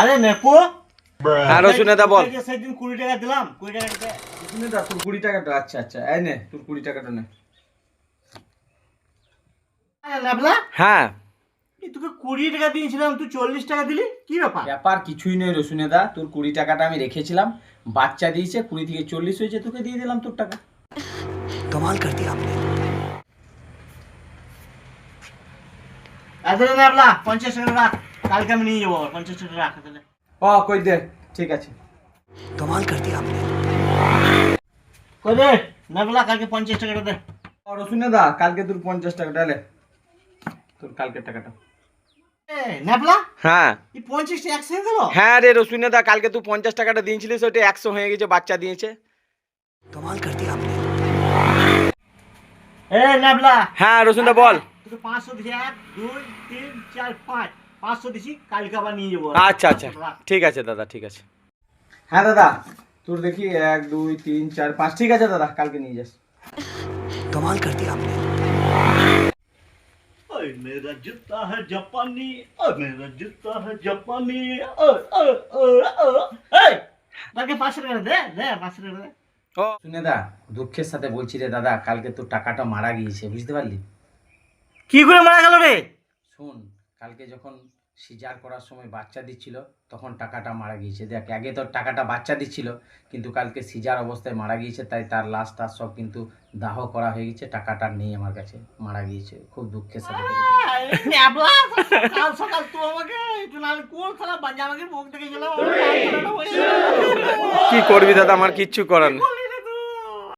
আরে নেপো। হ্যাঁ রসুনেদা বল। সেদিন কুড়ি টাকা দিলাম কুড়ি টাকা শুনে দা তোর কুড়ি টাকাটা আচ্ছা আচ্ছা এই নে তোর কুড়ি টাকাটা নে। হ্যাঁ। এই তোকে কুড়ি টাকা দিয়েছিলাম তুই চল্লিশ টাকা দিলি? কি ব্যাপার? ব্যাপার কিছুই নয় রসুনে দা তোর কুড়ি টাকাটা আমি রেখেছিলাম বাচ্চা দিয়েছে কুড়ি থেকে চল্লিশ হয়েছে তোকে দিয়ে দিলাম তোর টাকা। এত ল্যাবলা পঞ্চাশ টাকা রাখ। কালকে আমি নিয়ে যাব পঞ্চাশ টাকা রাখ তাহলে। ও কই দে ঠিক আছে। কই দে ল্যাবলা কালকে পঞ্চাশ টাকাটা দে। ও রসুনে দা কালকে তোর পঞ্চাশ টাকাটা লে তোর কালকের টাকাটা। হ্যাঁ। হ্যাঁ রে রসুনেদা কালকে তুই পঞ্চাশ টাকাটা দিয়েছিলিস ওইটা একশো হয়ে গেছে বাচ্চা দিয়েছে। এ হ্যাঁ রসুনদা বল। পাঁচশো দিছি কালকে আবার নিয়ে যাবো আচ্ছা আচ্ছা ঠিক আছে দাদা ঠিক আছে হ্যাঁ দাদা তোর দেখি এক দুই তিন চার পাঁচ ঠিক আছে দাদা কালকে নিয়ে যাস ओए मेरा जूता है जापानी ओ मेरा जूता है जापानी ओ ओ ओ ओ ए কালকে পাঁচশো টাকা দে দে পাঁচশো টাকা দে ও শুনে দা দুঃখের সাথে বলছি রে দাদা কালকে তোর টাকাটা মারা গিয়েছে বুঝতে পারলি কি করে মারা গেল রে শোন কালকে যখন সিজার করার সময় বাচ্চা দিচ্ছিল তখন টাকাটা মারা গিয়েছে। দেখ আগে তোর টাকাটা বাচ্চা দিচ্ছিল কিন্তু কালকে সিজার অবস্থায় মারা গিয়েছে তাই তার লাশ টাশ সব কিন্তু দাহ করা হয়ে গেছে টাকাটা নেই আমার কাছে মারা গিয়েছে। খুব দুঃখের সাথে সকাল সকাল তুই আমাকে একটু নাহলে কোন সালা বাঞ্জা আমাকে মুখ দেখে গেলাম? কি করবি দাদা আমার কিচ্ছু করার